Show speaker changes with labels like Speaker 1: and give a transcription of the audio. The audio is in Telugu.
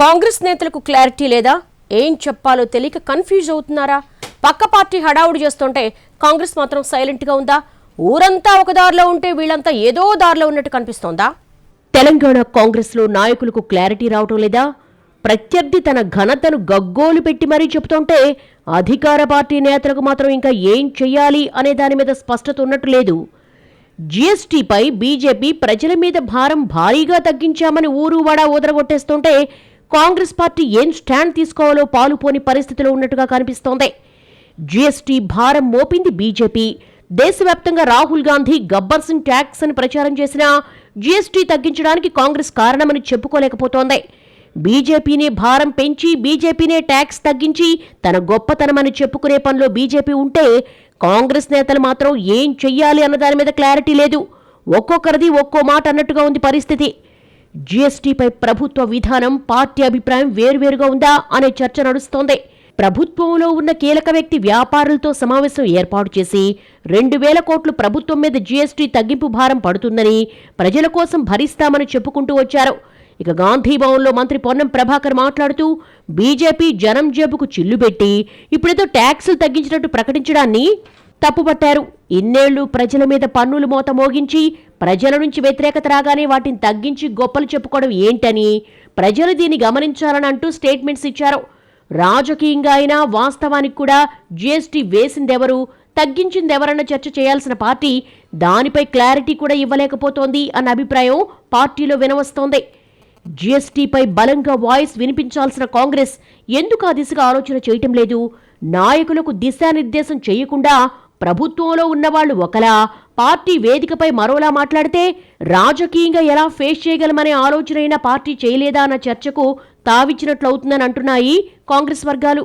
Speaker 1: కాంగ్రెస్ నేతలకు క్లారిటీ లేదా? ఏం చెప్పాలో తెలియక కన్ఫ్యూజ్ అవుతున్నారా? పక్క పార్టీ హడావుడి చేస్తుంటే కాంగ్రెస్ మాత్రం సైలెంట్గా ఉందా? ఊరంతా ఒక దారిలో ఉంటే వీళ్ళంతా ఏదో దారిలో ఉన్నట్టు కనిపిస్తోందా? తెలంగాణ కాంగ్రెస్లో నాయకులకు క్లారిటీ రావటం లేదా? ప్రత్యర్థి తన ఘనతను గగ్గోలు పెట్టి మరీ చెబుతుంటే అధికార పార్టీ నేతలకు మాత్రం ఇంకా ఏం చెయ్యాలి అనే దాని మీద స్పష్టత ఉన్నట్టు లేదు. జీఎస్టీపై బీజేపీ ప్రజల మీద భారం భారీగా తగ్గించామని ఊరు వడా ఊదరగొట్టేస్తుంటే కాంగ్రెస్ పార్టీ ఏం స్టాండ్ తీసుకోవాలో పాలుపోని పరిస్థితిలో ఉన్నట్టుగా కనిపిస్తోంది. జీఎస్టీ భారం మోపింది బీజేపీ. దేశవ్యాప్తంగా రాహుల్ గాంధీ గబ్బర్ సింగ్ ట్యాక్స్ అని ప్రచారం చేసినా జీఎస్టీ తగ్గించడానికి కాంగ్రెస్ కారణమని చెప్పుకోలేకపోతోంది. బీజేపీనే భారం పెంచి బీజేపీనే ట్యాక్స్ తగ్గించి తన గొప్పతనమని చెప్పుకునే పనిలో బీజేపీ ఉంటే కాంగ్రెస్ నేతలు మాత్రం ఏం చెయ్యాలి అన్న దాని మీద క్లారిటీ లేదు. ఒక్కొక్కరిది ఒక్కో మాట అన్నట్టుగా ఉంది పరిస్థితి. జీఎస్టీపై ప్రభుత్వ విధానం పార్టీ అభిప్రాయం వేరువేరుగా ఉందా అనే చర్చ నడుస్తోంది. ప్రభుత్వంలో ఉన్న కీలక వ్యక్తి వ్యాపారులతో సమావేశం ఏర్పాటు చేసి రెండు వేల కోట్లు ప్రభుత్వం మీద జీఎస్టీ తగ్గింపు భారం పడుతుందని ప్రజల కోసం భరిస్తామని చెప్పుకుంటూ వచ్చారు. ఇక గాంధీ భవన్లో మంత్రి పొన్నం ప్రభాకర్ మాట్లాడుతూ బీజేపీ జనం జేబుకు చిల్లు పెట్టి ఇప్పుడేదో ట్యాక్సులు తగ్గించినట్టు ప్రకటించడాన్ని తప్పుపట్టారు. ఇన్నేళ్ళు ప్రజల మీద పన్నులు మోత మోగించి ప్రజల నుంచి వ్యతిరేకత రాగానే వాటిని తగ్గించి గొప్పలు చెప్పుకోవడం ఏంటని ప్రజలు దీన్ని గమనించాలని అంటూ స్టేట్మెంట్స్ ఇచ్చారు. రాజకీయంగా అయినా వాస్తవానికి కూడా జీఎస్టీ వేసిందెవరు తగ్గించిందెవరన్న చర్చ చేయాల్సిన పార్టీ దానిపై క్లారిటీ కూడా ఇవ్వలేకపోతోంది అన్న అభిప్రాయం పార్టీలో వినవస్తోంది. జీఎస్టీపై బలంగా వాయిస్ వినిపించాల్సిన కాంగ్రెస్ ఎందుకు ఆ దిశగా ఆలోచన చేయటం లేదు? నాయకులకు దిశానిర్దేశం చేయకుండా ప్రభుత్వంలో ఉన్నవాళ్ళు ఒకలా పార్టీ వేదికపై మరోలా మాట్లాడితే రాజకీయంగా ఎలా ఫేస్ చేయగలమనే ఆలోచనైనా పార్టీ చేయలేదా అన్న చర్చకు తావిచ్చినట్లవుతుందని అంటున్నాయి కాంగ్రెస్ వర్గాలు.